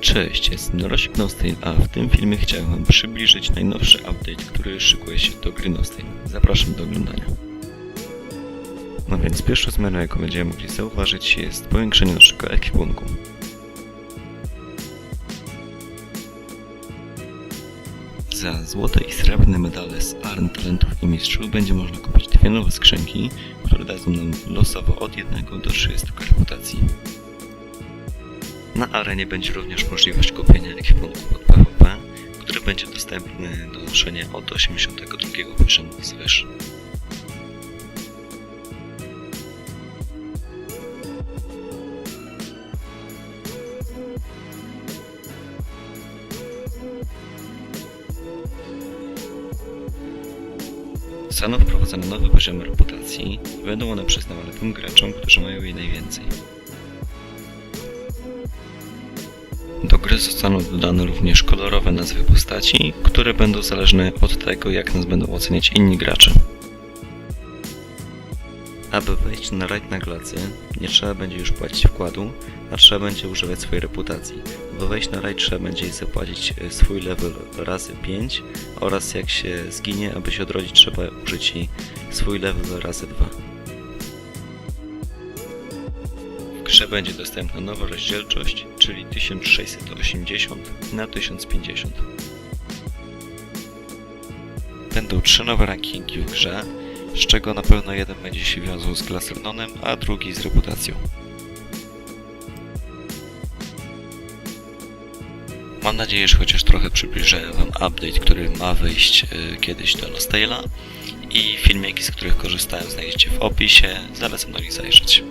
Cześć, jestem Rosik Nostale, a w tym filmie chciałem Wam przybliżyć najnowszy update, który szykuje się do gry. Zapraszam do oglądania. No więc pierwszą zmianą, jaką będziemy mogli zauważyć, jest powiększenie naszego ekwipunku. Za złote i srebrne medale z Arn Talentów i Mistrzów będzie można kupić dwie nowe skrzynki, które dadzą nam losowo od 1 do 30 reputacji. Na arenie będzie również możliwość kupienia ekwipunku pod PvP, który będzie dostępny do noszenia od 82 poziomu wzwyż. Zostaną wprowadzone nowe poziomy reputacji i będą one przyznawane tym graczom, którzy mają jej najwięcej. Do gry zostaną dodane również kolorowe nazwy postaci, które będą zależne od tego, jak nas będą oceniać inni gracze. Aby wejść na rajd na glacy, nie trzeba będzie już płacić wkładu, a trzeba będzie używać swojej reputacji. By wejść na rajd trzeba będzie zapłacić e, swój level razy 5 oraz jak się zginie, aby się odrodzić trzeba użyć swój level razy 2. grze będzie dostępna nowa rozdzielczość, czyli 1680 na 1050. Będą trzy nowe rankingi w grze, z czego na pewno jeden będzie się wiązał z Glasernonem, a drugi z reputacją. Mam nadzieję, że chociaż trochę przybliżyłem Wam update, który ma wyjść e, kiedyś do Nostale'a i filmiki, z których korzystałem znajdziecie w opisie, zalecam do nich zajrzeć.